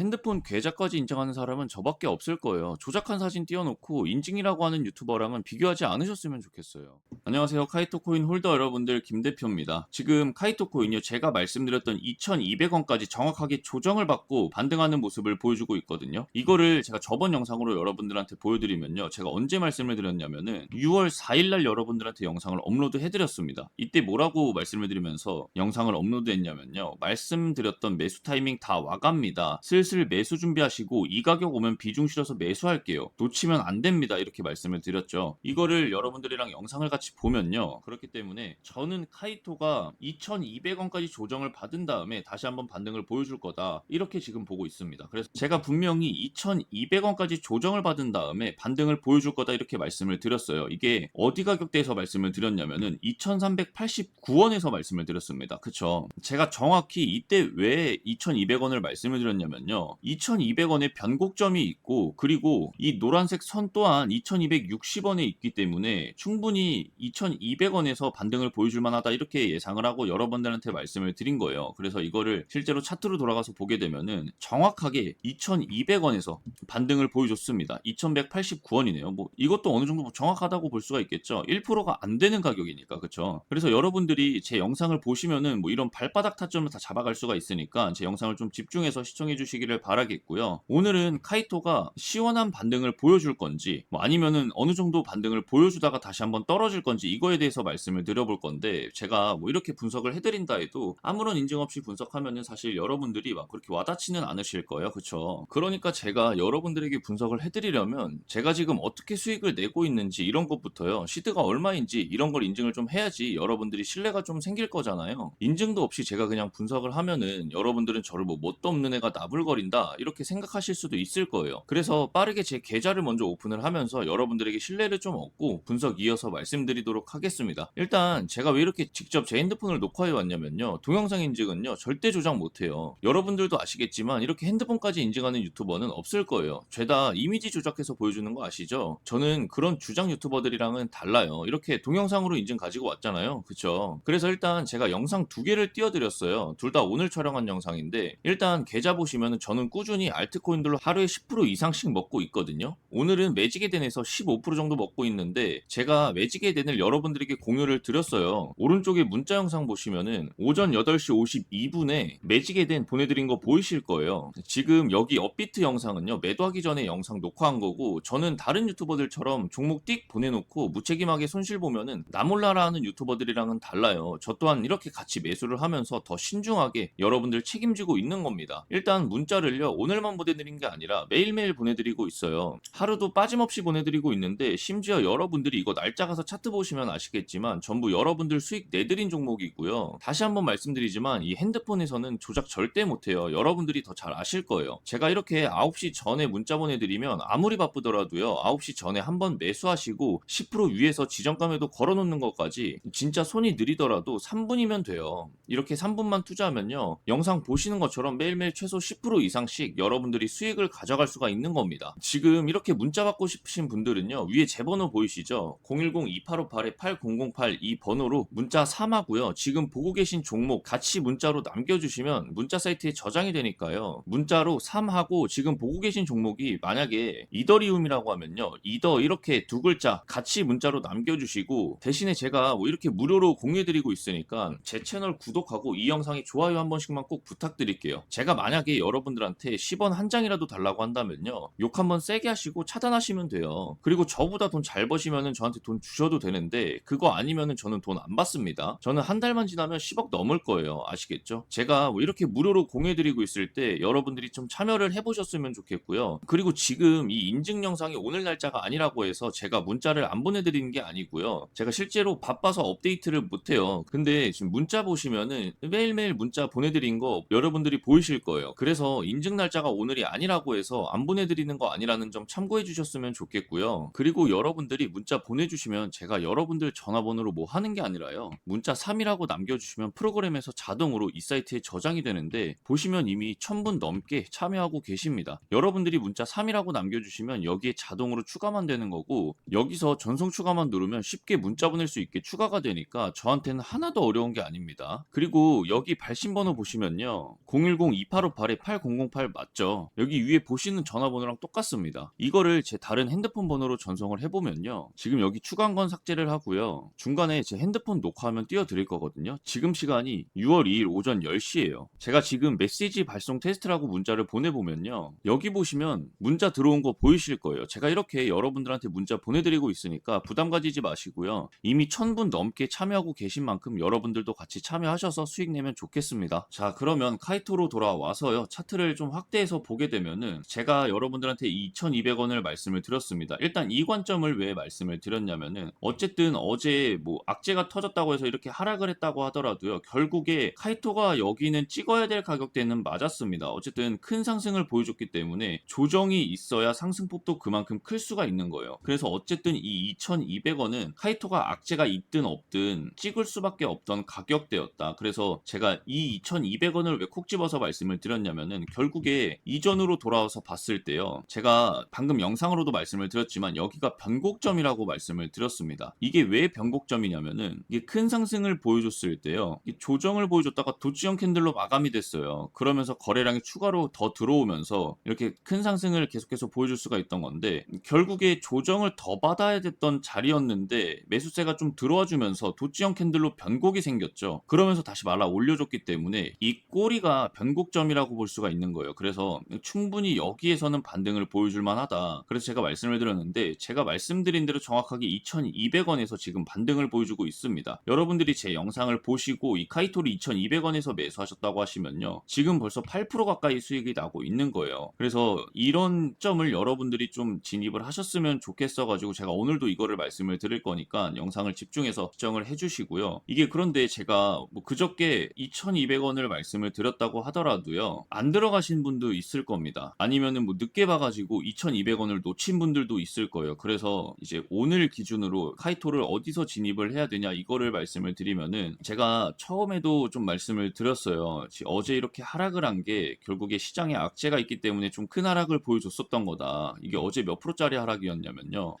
핸드폰 계좌까지 인정하는 사람은 저밖에 없을 거예요. 조작한 사진 띄워놓고 인증이라고 하는 유튜버랑은 비교하지 않으셨으면 좋겠어요. 안녕하세요. 카이토코인 홀더 여러분들 김 대표입니다. 지금 카이토코인요 제가 말씀드렸던 2,200원까지 정확하게 조정을 받고 반등하는 모습을 보여주고 있거든요. 이거를 제가 저번 영상으로 여러분들한테 보여드리면요. 제가 언제 말씀을 드렸냐면은 6월 4일날 여러분들한테 영상을 업로드 해드렸습니다. 이때 뭐라고 말씀을 드리면서 영상을 업로드했냐면요. 말씀드렸던 매수 타이밍 다 와갑니다. 슬슬 매수 준비하시고 이 가격 오면 비중 실어서 매수할게요. 놓치면 안 됩니다. 이렇게 말씀을 드렸죠. 이거를 여러분들이랑 영상을 같이 보면요. 그렇기 때문에 저는 카이토가 2,200원까지 조정을 받은 다음에 다시 한번 반등을 보여줄 거다. 이렇게 지금 보고 있습니다. 그래서 제가 분명히 2,200원까지 조정을 받은 다음에 반등을 보여줄 거다 이렇게 말씀을 드렸어요. 이게 어디 가격대에서 말씀을 드렸냐면은 2,389원에서 말씀을 드렸습니다. 그쵸? 제가 정확히 이때 왜 2,200원을 말씀을 드렸냐면요. 2,200원의 변곡점이 있고 그리고 이 노란색 선 또한 2,260원에 있기 때문에 충분히 2,200원에서 반등을 보여줄 만하다 이렇게 예상을 하고 여러분들한테 말씀을 드린 거예요. 그래서 이거를 실제로 차트로 돌아가서 보게 되면은 정확하게 2,200원에서 반등을 보여줬습니다. 2,189원이네요. 뭐 이것도 어느 정도 뭐 정확하다고 볼 수가 있겠죠. 1%가 안 되는 가격이니까 그렇죠. 그래서 여러분들이 제 영상을 보시면은 뭐 이런 발바닥 타점을 다 잡아갈 수가 있으니까 제 영상을 좀 집중해서 시청해 주시기 를 바라겠고요. 오늘은 카이토가 시원한 반등을 보여줄 건지 뭐 아니면은 어느 정도 반등을 보여주다가 다시 한번 떨어질 건지 이거에 대해서 말씀을 드려볼 건데 제가 뭐 이렇게 분석을 해드린다 해도 아무런 인증 없이 분석하면은 사실 여러분들이 막 그렇게 와닿지는 않으실 거예요. 그쵸? 그러니까 제가 여러분들에게 분석을 해드리려면 제가 지금 어떻게 수익을 내고 있는지 이런 것부터요. 시드가 얼마인지 이런 걸 인증을 좀 해야지 여러분들이 신뢰가 좀 생길 거잖아요. 인증도 없이 제가 그냥 분석을 하면은 여러분들은 저를 뭐 뭣도 없는 애가 나불거 린다 이렇게 생각하실 수도 있을 거예요. 그래서 빠르게 제 계좌를 먼저 오픈을 하면서 여러분들에게 신뢰를 좀 얻고 분석 이어서 말씀드리도록 하겠습니다. 일단 제가 왜 이렇게 직접 제 핸드폰을 녹화해 왔냐면요. 동영상 인증은요 절대 조작 못해요. 여러분들도 아시겠지만 이렇게 핸드폰까지 인증하는 유튜버는 없을 거예요. 죄다 이미지 조작해서 보여주는 거 아시죠? 저는 그런 주장 유튜버들이랑은 달라요. 이렇게 동영상으로 인증 가지고 왔잖아요. 그쵸? 그래서 일단 제가 영상 두 개를 띄워드렸어요. 둘 다 오늘 촬영한 영상인데 일단 계좌 보시면 저는 꾸준히 알트코인들로 하루에 10% 이상씩 먹고 있거든요. 오늘은 매직에덴에서 15% 정도 먹고 있는데 제가 매직에덴을 여러분들에게 공유를 드렸어요. 오른쪽에 문자 영상 보시면은 오전 8시 52분에 매직에덴 보내드린 거 보이실 거예요. 지금 여기 업비트 영상은요 매도하기 전에 영상 녹화한 거고 저는 다른 유튜버들처럼 종목 띡 보내놓고 무책임하게 손실 보면은 나몰라라 하는 유튜버들이랑은 달라요. 저 또한 이렇게 같이 매수를 하면서 더 신중하게 여러분들 책임지고 있는 겁니다. 일단 문자 를요 오늘만 보내드린 게 아니라 매일매일 보내드리고 있어요. 하루도 빠짐없이 보내드리고 있는데 심지어 여러분들이 이거 날짜 가서 차트 보시면 아시겠지만 전부 여러분들 수익 내드린 종목이고요. 다시 한번 말씀드리지만 이 핸드폰에서는 조작 절대 못해요. 여러분들이 더 잘 아실 거예요. 제가 이렇게 9시 전에 문자 보내드리면 아무리 바쁘더라도요 9시 전에 한번 매수하시고 10% 위에서 지정감에도 걸어놓는 것까지 진짜 손이 느리더라도 3분이면 돼요. 이렇게 3분만 투자하면요 영상 보시는 것처럼 매일매일 최소 10% 이상씩 여러분들이 수익을 가져갈 수가 있는 겁니다. 지금 이렇게 문자 받고 싶으신 분들은요 위에 제 번호 보이시죠? 010-2858-8008 이 번호로 문자 3하고요. 지금 보고 계신 종목 같이 문자로 남겨주시면 문자 사이트에 저장이 되니까요. 문자로 3하고 지금 보고 계신 종목이 만약에 이더리움이라고 하면요. 이더 이렇게 두 글자 같이 문자로 남겨주시고 대신에 제가 뭐 이렇게 무료로 공유해드리고 있으니까 제 채널 구독하고 이 영상에 좋아요 한 번씩만 꼭 부탁드릴게요. 제가 만약에 여러분 들한테 10원 한 장이라도 달라고 한다면요. 욕 한번 세게 하시고 차단하시면 돼요. 그리고 저보다 돈 잘 버시면은 저한테 돈 주셔도 되는데 그거 아니면은 저는 돈 안 받습니다. 저는 한 달만 지나면 10억 넘을 거예요. 아시겠죠? 제가 뭐 이렇게 무료로 공유해드리고 있을 때 여러분들이 좀 참여를 해보셨으면 좋겠고요. 그리고 지금 이 인증 영상이 오늘 날짜가 아니라고 해서 제가 문자를 안 보내드리는 게 아니고요. 제가 실제로 바빠서 업데이트를 못해요. 근데 지금 문자 보시면은 매일매일 문자 보내드린 거 여러분들이 보이실 거예요. 그래서 인증 날짜가 오늘이 아니라고 해서 안 보내드리는 거 아니라는 점 참고해 주셨으면 좋겠고요. 그리고 여러분들이 문자 보내주시면 제가 여러분들 전화번호로 뭐 하는 게 아니라요. 문자 3이라고 남겨주시면 프로그램에서 자동으로 이 사이트에 저장이 되는데 보시면 이미 1000분 넘게 참여하고 계십니다. 여러분들이 문자 3이라고 남겨주시면 여기에 자동으로 추가만 되는 거고 여기서 전송 추가만 누르면 쉽게 문자 보낼 수 있게 추가가 되니까 저한테는 하나도 어려운 게 아닙니다. 그리고 여기 발신번호 보시면요. 010-2858-8008 008 맞죠? 여기 위에 보시는 전화번호랑 똑같습니다. 이거를 제 다른 핸드폰 번호로 전송을 해보면요. 지금 여기 추가한 건 삭제를 하고요. 중간에 제 핸드폰 녹화하면 띄워드릴 거거든요. 지금 시간이 6월 2일 오전 10시예요. 제가 지금 메시지 발송 테스트라고 문자를 보내보면요. 여기 보시면 문자 들어온 거 보이실 거예요. 제가 이렇게 여러분들한테 문자 보내드리고 있으니까 부담 가지지 마시고요. 이미 1000분 넘게 참여하고 계신 만큼 여러분들도 같이 참여하셔서 수익 내면 좋겠습니다. 자, 그러면 카이토로 돌아와서요. 차트를 좀 확대해서 보게 되면은 제가 여러분들한테 2200원을 말씀을 드렸습니다. 일단 이 관점을 왜 말씀을 드렸냐면은 어쨌든 어제 뭐 악재가 터졌다고 해서 이렇게 하락을 했다고 하더라도요. 결국에 카이토가 여기는 찍어야 될 가격대는 맞았습니다. 어쨌든 큰 상승을 보여줬기 때문에 조정이 있어야 상승폭도 그만큼 클 수가 있는 거예요. 그래서 어쨌든 이 2200원은 카이토가 악재가 있든 없든 찍을 수밖에 없던 가격대였다. 그래서 제가 이 2200원을 왜 콕 집어서 말씀을 드렸냐면은 결국에 이전으로 돌아와서 봤을 때요. 제가 방금 영상으로도 말씀을 드렸지만 여기가 변곡점이라고 말씀을 드렸습니다. 이게 왜 변곡점이냐면은 이게 큰 상승을 보여줬을 때요. 조정을 보여줬다가 도지형 캔들로 마감이 됐어요. 그러면서 거래량이 추가로 더 들어오면서 이렇게 큰 상승을 계속해서 보여줄 수가 있던 건데 결국에 조정을 더 받아야 됐던 자리였는데 매수세가 좀 들어와 주면서 도지형 캔들로 변곡이 생겼죠. 그러면서 다시 말아 올려줬기 때문에 이 꼬리가 변곡점이라고 볼 수가 있는 거예요. 그래서 충분히 여기에서는 반등을 보여줄 만하다. 그래서 제가 말씀을 드렸는데 제가 말씀드린 대로 정확하게 2200원에서 지금 반등을 보여주고 있습니다. 여러분들이 제 영상을 보시고 이 카이토를 2200원에서 매수하셨다고 하시면요. 지금 벌써 8% 가까이 수익이 나고 있는 거예요. 그래서 이런 점을 여러분들이 좀 진입을 하셨으면 좋겠어 가지고 제가 오늘도 이거를 말씀을 드릴 거니까 영상을 집중해서 시청을 해 주시고요. 이게 그런데 제가 뭐 그저께 2200원을 말씀을 드렸다고 하더라도요. 안 들 어가신 분도 있을 겁니다. 아니면은 뭐 늦게 봐가지고 2200원을 놓친 분들도 있을 거예요. 그래서 이제 오늘 기준으로 카이토를 어디서 진입을 해야 되냐 이거를 말씀을 드리면은 제가 처음에도 좀 말씀을 드렸어요. 지- 어제 이렇게 하락을 한 게 결국에 시장에 악재가 있기 때문에 좀 큰 하락을 보여줬었던 거다. 이게 어제 몇 프로짜리 하락이었냐면요.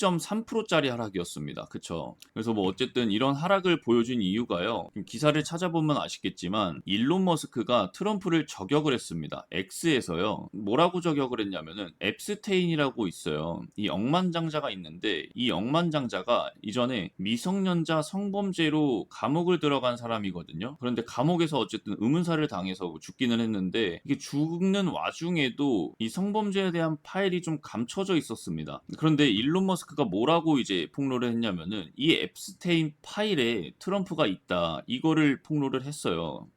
10.3%짜리 하락이었습니다. 그쵸? 그래서 뭐 어쨌든 이런 하락을 보여준 이유가요. 좀 기사를 찾아보면 아시겠지만 일론 머스크가 트럼프를 저격을 했습니다. X에서요. 뭐라고 저격을 했냐면은 앱스테인이라고 있어요. 이 억만장자가 있는데 이 억만장자가 이전에 미성년자 성범죄로 감옥을 들어간 사람이거든요. 그런데 감옥에서 어쨌든 의문사를 당해서 죽기는 했는데 이게 죽는 와중에도 이 성범죄에 대한 파일이 좀 감춰져 있었습니다. 그런데 일론 머스크가 뭐라고 이제 폭로를 했냐면은 이 앱스테인 파일에 트럼프가 있다. 이거를 폭로를 했어요.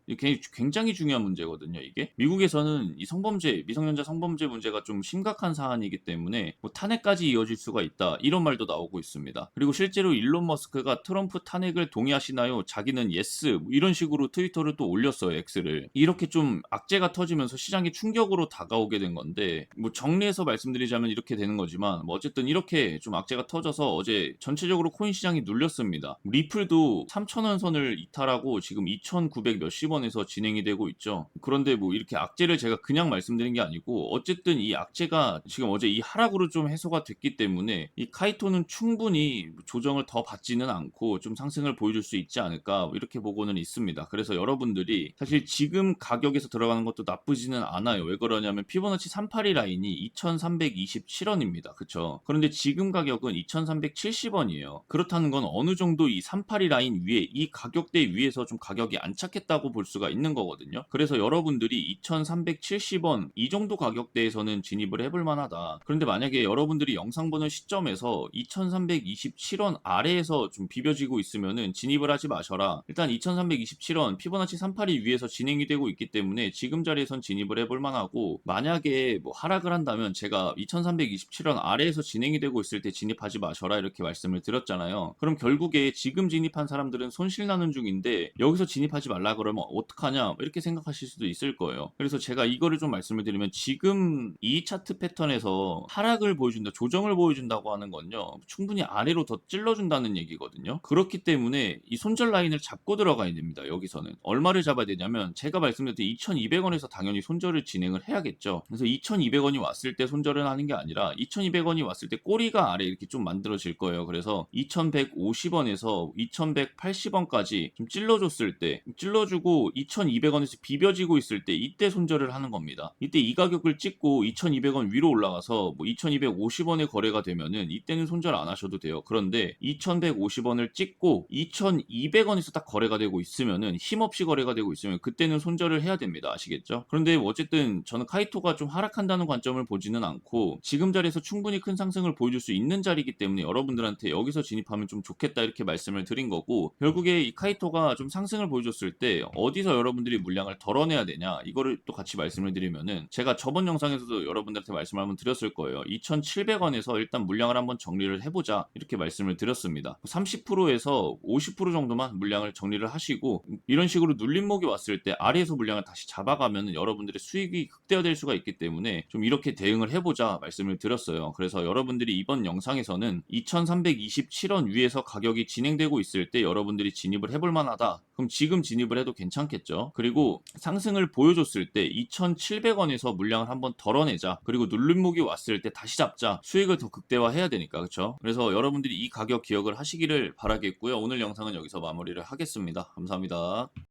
굉장히 중요한 문제거든요, 이게. 미국 에서는 이 성범죄, 미성년자 성범죄 문제가 좀 심각한 사안이기 때문에 뭐 탄핵까지 이어질 수가 있다. 이런 말도 나오고 있습니다. 그리고 실제로 일론 머스크가 트럼프 탄핵을 동의하시나요? 자기는 예스. 뭐 이런 식으로 트위터를 또 올렸어요, X를. 이렇게 좀 악재가 터지면서 시장이 충격으로 다가오게 된 건데 뭐 정리해서 말씀드리자면 이렇게 되는 거지만 뭐 어쨌든 이렇게 좀 악재가 터져서 어제 전체적으로 코인 시장이 눌렸습니다. 리플도 3,000원 선을 이탈하고 지금 2,900 몇십 원에서 진행이 되고 있죠. 그런데 뭐 이렇게 악재를 제가 그냥 말씀드린 게 아니고 어쨌든 이 악재가 지금 어제 이 하락으로 좀 해소가 됐기 때문에 이 카이토는 충분히 조정을 더 받지는 않고 좀 상승을 보여줄 수 있지 않을까 뭐 이렇게 보고는 있습니다. 그래서 여러분들이 사실 지금 가격에서 들어가는 것도 나쁘지는 않아요. 왜 그러냐면 피보나치 382 라인이 2,327원입니다. 그쵸? 그런데 지금 가격은 2,370원이에요. 그렇다는 건 어느 정도 이 382 라인 위에 이 가격대 위에서 좀 가격이 안착했다고 볼 수가 있는 거거든요. 그래서 여러분들이 2,370원 이 정도 가격대에서는 진입을 해볼 만하다. 그런데 만약에 여러분들이 영상 보는 시점에서 2,327원 아래에서 좀 비벼지고 있으면은 진입을 하지 마셔라. 일단 2,327원 피보나치 382 위에서 진행이 되고 있기 때문에 지금 자리에선 진입을 해볼 만하고 만약에 뭐 하락을 한다면 제가 2,327원 아래에서 진행이 되고 있을 때 진입하지 마셔라 이렇게 말씀을 드렸잖아요. 그럼 결국에 지금 진입한 사람들은 손실 나는 중인데 여기서 진입하지 말라 그러면 어떡하냐 이렇게 생각하실 수도 있을 거예요. 그래서 제가 이거를 좀 말씀을 드리면 지금 이 차트 패턴에서 하락을 보여준다, 조정을 보여준다고 하는 건요. 충분히 아래로 더 찔러준다는 얘기거든요. 그렇기 때문에 이 손절 라인을 잡고 들어가야 됩니다. 여기서는 얼마를 잡아야 되냐면 제가 말씀드렸듯이 2,200원에서 당연히 손절을 진행을 해야겠죠. 그래서 2,200원이 왔을 때 손절을 하는 게 아니라 2,200원이 왔을 때 꼬리가 아래 이렇게 좀 만들어질 거예요. 그래서 2,150원에서 2,180원까지 좀 찔러줬을 때 찔러주고 2,200원에서 비벼지고 있을 때 이때 손절을 하는 겁니다. 이때 이 가격을 찍고 2,200원 위로 올라가서 뭐 2,250원에 거래가 되면은 이때는 손절 안 하셔도 돼요. 그런데 2,150원을 찍고 2,200원에서 딱 거래가 되고 있으면은 힘없이 거래가 되고 있으면 그때는 손절을 해야 됩니다. 아시겠죠? 그런데 어쨌든 저는 카이토가 좀 하락한다는 관점을 보지는 않고 지금 자리에서 충분히 큰 상승을 보여줄 수 있는 자리이기 때문에 여러분들한테 여기서 진입하면 좀 좋겠다 이렇게 말씀을 드린 거고 결국에 이 카이토가 좀 상승을 보여줬을 때 어디서 여러분들이 물량을 덜어내야 되냐 이거를 또 같이 말씀을 드리면은 제가 저번 영상에서도 여러분들한테 말씀을 한번 드렸을 거예요. 2,700원에서 일단 물량을 한번 정리를 해보자 이렇게 말씀을 드렸습니다. 30%에서 50% 정도만 물량을 정리를 하시고 이런 식으로 눌림목이 왔을 때 아래에서 물량을 다시 잡아가면 여러분들의 수익이 극대화될 수가 있기 때문에 좀 이렇게 대응을 해보자 말씀을 드렸어요. 그래서 여러분들이 이번 영상에서는 2327원 위에서 가격이 진행되고 있을 때 여러분들이 진입을 해볼 만하다. 그럼 지금 진입을 해도 괜찮겠죠. 그리고 상승을 보여줬을 때 2,700원에서 물량을 한번 덜어내자. 그리고 눌림목이 왔을 때 다시 잡자. 수익을 더 극대화해야 되니까 그렇죠. 그래서 여러분들이 이 가격 기억을 하시기를 바라겠고요. 오늘 영상은 여기서 마무리를 하겠습니다. 감사합니다.